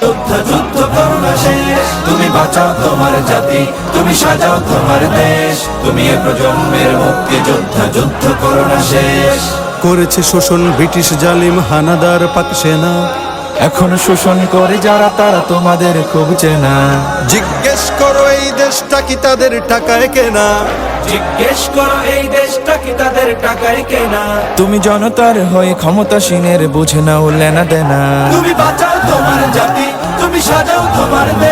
যুদ্ধ যুদ্ধ করোনা শেষ। তুমি বাঁচাও তোমার জাতি, তুমি সাজাও তোমার দেশ। তুমি এ প্রজন্মের মুক্তি, যুদ্ধ যুদ্ধ করোনা শেষ। করেছে শোষণ ব্রিটিশ জালিম হানাদার পাক সেনা। এখন শোষণ করে যারা তারা তোমাদের খুব চেনা। জিজ্ঞেস করো এই দেশটা কি তাদের টাকায় কেনা? জিজ্ঞেস করো এই দেশটা কি তাদের টাকায় কেনা? তুমি জনতার হয়ে ক্ষমতাসীনের বুঝে নাও লেনা দেনা। তুমি বাঁচাও তোমার জাতি তুমি সাজাও তোমার দেশ।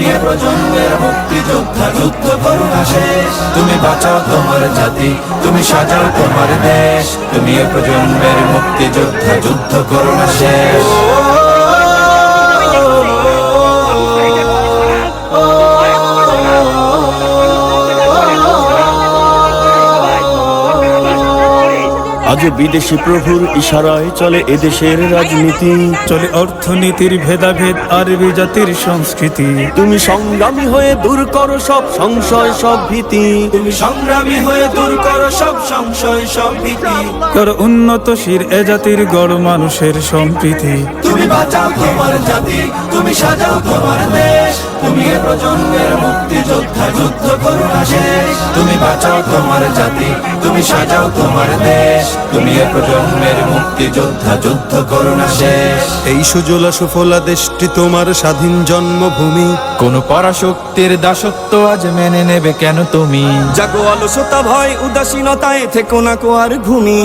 তুমি প্রজন্মের মুক্তিযোদ্ধা যুদ্ধ করুণা শেষ। তুমি বাঁচাও তোমার জাতি, তুমি সাজাও তোমার দেশ। তুমি এ প্রজন্মের মুক্তিযোদ্ধা যুদ্ধ করুণা শেষ। আজ বিদেশি প্রভুর ইশারায় চলে এদেশের রাজনীতি। চলে অর্থনীতির ভেদাভেদ আরবি জাতির সংস্কৃতি। তুমি সংগ্রামী হয়ে দূর করো সব সংশয় সব ভীতি। তুমি সংগ্রামী হয়ে দূর করো সব সংশয় সব ভীতি। কর উন্নতশীল এ জাতির গড় মানুষের সম্প্রীতি। তুমি বাঁচাও তোমার জাতি তুমি সাজাও তোমার দেশ তুমি এ প্রজন্মের মুক্তি। যোদ্ধা যুদ্ধ করোনা শেষ। তুমি বাঁচাও তোমার জাতি তুমি সাজাও তোমার দেশ। তুমি এ প্রজন্মের মুক্তি যোদ্ধা যুদ্ধ শেষ। এই সুজলা সুফলা দেশটি তোমার স্বাধীন জন্মভূমি। কোন পরাশক্তির দাসত্ব আজ মেনে নেবে কেন তুমি? জাগো অলসতা ভয় উদাসীনতায় থেকো না কো আর ঘুমি